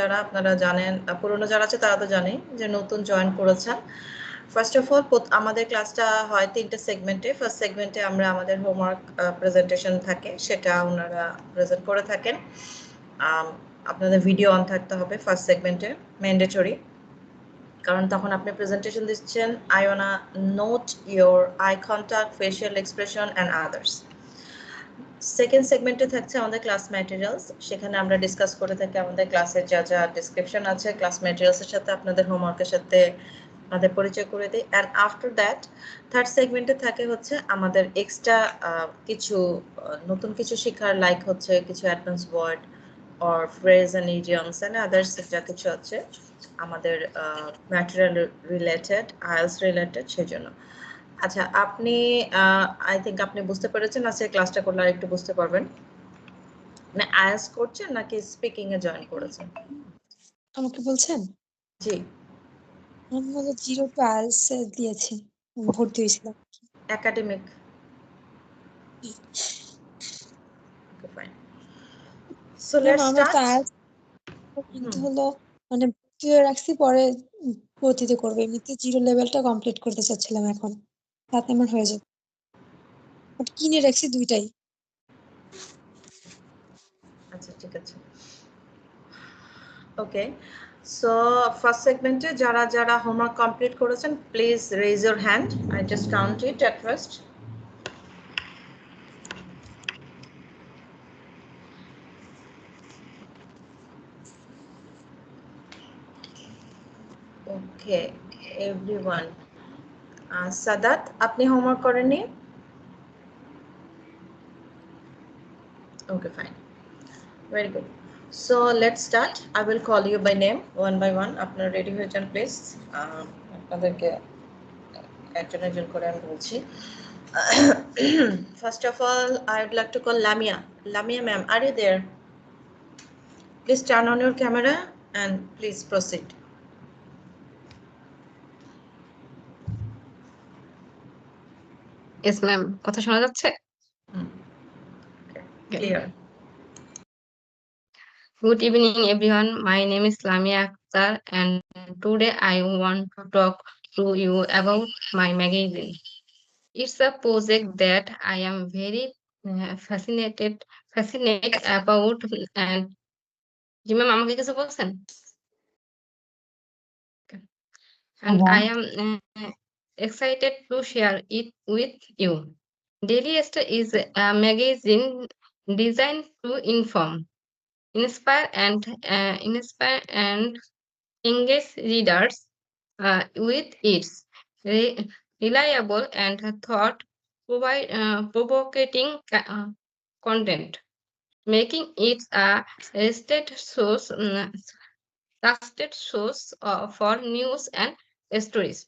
যারা আপনারা জানেন পুরনো যারা আছে তারা তো জানেই যে নতুন জয়েন করেছেন। ফার্স্ট অফ অল আমাদের ক্লাসটা হয় তিনটে সেগমেন্টে ফার্স্ট সেগমেন্টে আমরা আমাদের হোমওয়ার্ক প্রেজেন্টেশন থাকে, সেটা ওনারা প্রেজেন্ট করে থাকেন। আপনাদের ভিডিও অন থাকতে হবে ফার্স্ট সেগমেন্টে ম্যান্ডেটরি কারণ তখন আপনি প্রেজেন্টেশন দিচ্ছেন I wanna note your eye contact facial expression and others second সেগমেন্টে থাকছে আমাদের ক্লাস ম্যাটেরিয়ালস সেখানে আমরা ডিসকাস করে থাকি আমাদের ক্লাসের যা যা ডিসক্রিপশন আছে ক্লাস ম্যাটেরিয়ালসের সাথে আপনাদের হোমওয়ার্কের সাথে আমাদের পরিচয় করে দিই অ্যান্ড আফটার দ্যাট থার্ড সেগমেন্টে থাকে হচ্ছে আমাদের এক্সট্রা কিছু নতুন কিছু শেখার লাইক হচ্ছে কিছু advance word or phrase and idioms and others যা কিছু আছে, আমাদের ম্যাটেরিয়াল রিলেটেড আইএলস রিলেটেড সেই জন্য আচ্ছা আপনি আই থিঙ্ক আপনি বুঝতে পেরেছেন। আজকে ক্লাসটা করলে আর একটু বুঝতে পারবেন। মানে আইএলস করছেন নাকি স্পিকিং এ জয়েন করেছেন? আমাকে বলছেন? জি। আমি জিরো টু আইএলস দিয়েছি। ভর্তি হয়েছিলাম academic okay fine so let's তো স্টার্ট কিন্তু হলো মানে ভর্তি রাখছি পরে ভর্তিতে করব। এমনিতে জিরো লেভেলটা কমপ্লিট করতে চাচ্ছিলাম এখন। তাতে আমার হয়ে যাবে। বাট কিনে রাখছি দুইটাই। আচ্ছা ঠিক আছে। ওকে সো ফার্স্ট সেগমেন্টে যারা যারা হোমওয়ার্ক কমপ্লিট করেছেন please raise your hand I just count it at first okay everyone Sadat আপনি হোমওয়ার্ক করেননি Okay, fine. Very good. So let's start. I will call you by name one by one. আপনার ready হয়ে যান please আপনাদেরকে একজন একজন করে আমি বলছি first of all I would like to call Lamia Lamia ma'am are you there please turn on your camera and please proceed yes ma'am কথা শোনা যাচ্ছে Good evening, everyone. My name is Lamia Akhtar, and today I want to talk to you about my magazine. It's a project that I am very uh, fascinated fascinated about, and জি ma'am আমাকে কিছু বলছেন and I am uh, excited to share it with you. Daily Star is a magazine designed to inform, inspire, and uh, inspire and engage readers uh, with its re- reliable and thought provide, uh, provocating uh, content, making it a trusted source, um, trusted source uh, for news and stories.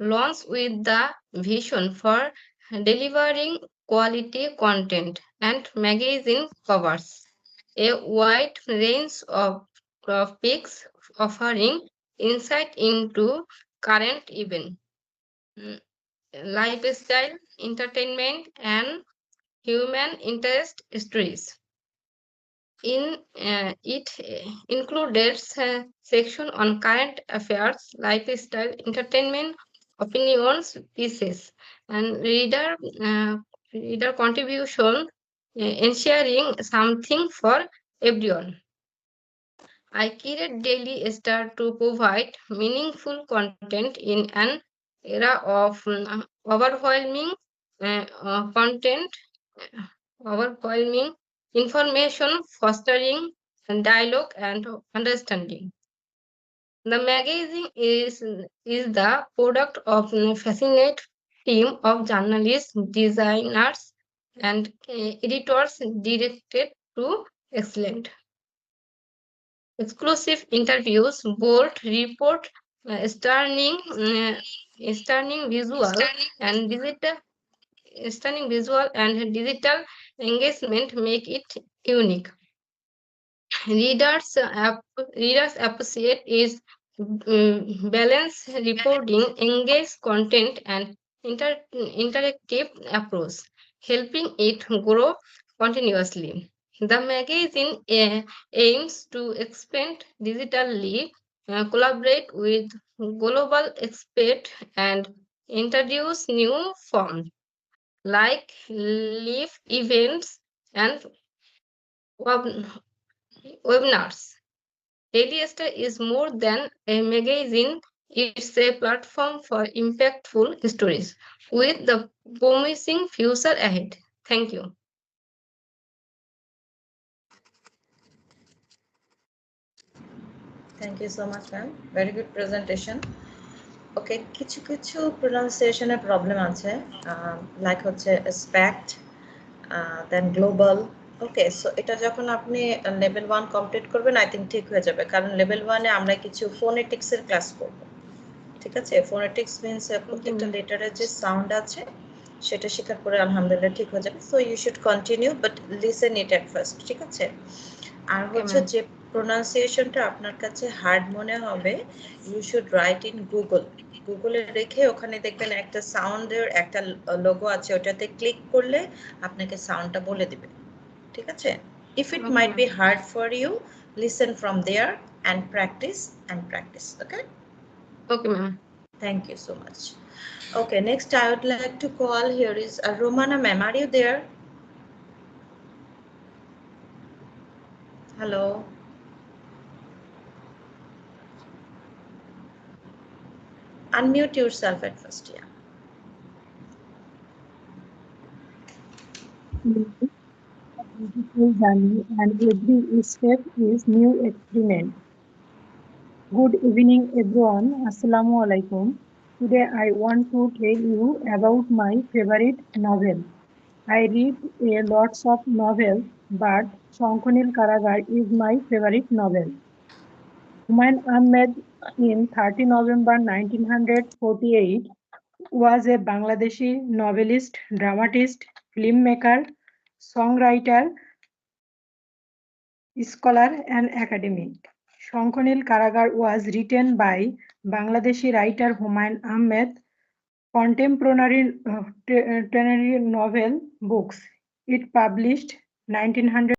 Launched with the vision for delivering quality content and magazine covers a wide range of topics offering insight into current events, mm, lifestyle, entertainment, and human interest stories. In uh, it uh, included a section on current affairs, lifestyle, entertainment, opinions, pieces, and reader uh, reader contribution, uh, ensuring something for everyone. I create daily star to provide meaningful content in an era of um, overwhelming uh, uh, content, uh, overwhelming information, fostering dialogue and understanding. The magazine is, is the product of a fascinating team of journalists, designers, and uh, editors directed to excellent. Exclusive interviews, bold report, uh, stunning, uh, stunning visual and digital, stunning visual and digital engagement make it unique. Readers, app, readers appreciate its mm, balanced reporting, engaged content, and inter- interactive approach, helping it grow continuously. The magazine eh, aims to expand digitally, uh, collaborate with global experts, and introduce new forms like live events and webinars. Daily Star is more than a magazine, it's a platform for impactful stories with the promising future ahead. Thank you. Thank you so much ma'am very good presentation ওকে কিছু কিছু প্রোনাউন্সিয়েশনের problem আছে like হচ্ছে স্প্যাক্ট দেন global okay so এটা যখন আপনি level one complete করবেন I think ঠিক হয়ে যাবে। কারণ লেভেল ওয়ানে আমরা কিছু ফোনেটিক্সের ক্লাস করব। ঠিক আছে? ফোনেটিক্স মিনস প্রত্যেকটা. লেটারের যে সাউন্ড আছে সেটা শেখার পরে আলহামদুলিল্লাহ ঠিক হয়ে যাবে। So you should continue but listen it at first ঠিক আছে? আর হচ্ছে যে প্রোনাউন্সিয়েশনটা আপনার কাছে হার্ড মনে হবে you should write in Google গুগলে রেখে ওখানে দেখবেন একটা সাউন্ডের একটা লোগো আছে ওটাতে ক্লিক করলে আপনাকে সাউন্ডটা বলে দিবে। ঠিক আছে if it Okay, might be ma'am. Hard for you listen from there and practice and practice okay Okay, ma'am. Thank you so much. Okay, next I would like to call here is uh, Romana ma'am. Are you there? Hello. Unmute yourself at first, yeah. beautiful journey and every step is new experiment. Good evening everyone. Assalamu alaikum. Today I want to tell you about my favorite novel. I read a lots of novels, but Shankonil Karagar is my favorite novel. Humayun Ahmed in 30 November 1948 was a Bangladeshi novelist, dramatist, filmmaker, songwriter scholar and academic Shankhonil Karagar was written by Bangladeshi writer Humayun Ahmed contemporary uh, uh novel books. It published 1900.